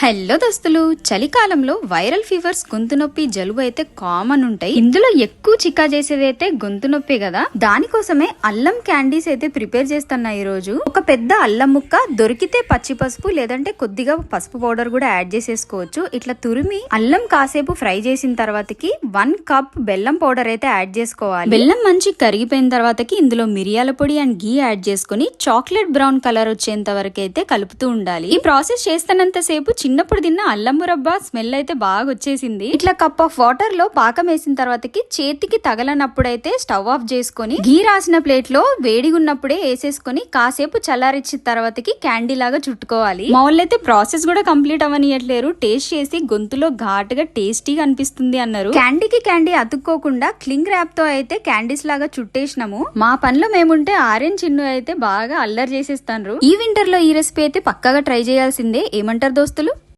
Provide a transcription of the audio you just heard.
Hello దోస్తులు చలికాలంలో viral fevers గొంతు నొప్పి జలుబు అయితే కామన్ ఉంటాయి. ఇందులో ఎక్కువ చిక్కా చేసేది అయితే గొంతు నొప్పి కదా? దానికోసమే అల్లం క్యాండీస్ అయితే ప్రిపేర్ చేస్తున్నా ఈ రోజు ఒక పెద్ద అల్లం ముక్క దొరికితే పచ్చి పసుపు లేదంటే కొద్దిగా పసుపు పౌడర్ కూడా యాడ్ చేసేసుకోవచ్చు. ఇట్లా తురిమి అల్లం కాసేపు ఫ్రై చేసిన తర్వాతకి వన్ కప్ బెల్లం పౌడర్ అయితే యాడ్ చేసుకోవాలి. బెల్లం మంచి కరిగిపోయిన తర్వాతకి ఇందులో మిరియాల పొడి అండ్ గీ యాడ్ చేసుకుని చాక్లెట్ బ్రౌన్ కలర్ వచ్చేంత వరకు అయితే కలుపుతూ ఉండాలి. ఈ ప్రాసెస్ చేస్తున్నంత సేపు చిన్నప్పుడు తిన్న అల్లం మురబ్బా స్మెల్ అయితే బాగా వచ్చేసింది ఇట్లా కప్ ఆఫ్ వాటర్లో పాకం వేసిన తర్వాతకి చేతికి తగలనప్పుడైతే స్టవ్ ఆఫ్ చేసుకొని ఘీ రాసిన ప్లేట్లో వేడిగా ఉన్నప్పుడే వేసేసుకొని కాసేపు చల్లారిచ్చిన తర్వాతకి క్యాండీ లాగా చుట్టుకోవాలి. మాల్ అయితే ప్రాసెస్ కూడా కంప్లీట్ అవనియట్లేరు టేస్ట్ చేసి గొంతులో ఘాటుగా టేస్టీగా అనిపిస్తుంది అన్నారు. క్యాండీకి క్యాండీ అతుక్కోకుండా క్లింగ్ ర్యాప్తో అయితే క్యాండీస్ లాగా చుట్టేసినాము. మా పనిలో మేముంటే ఆరెంజ్ చిన్ను అయితే బాగా అల్లరి చేసేస్తాను ఈ వింటర్లో ఈ రెసిపీ అయితే పక్కగా ట్రై చేయాల్సిందే. ఏమంటారు దోస్తులు?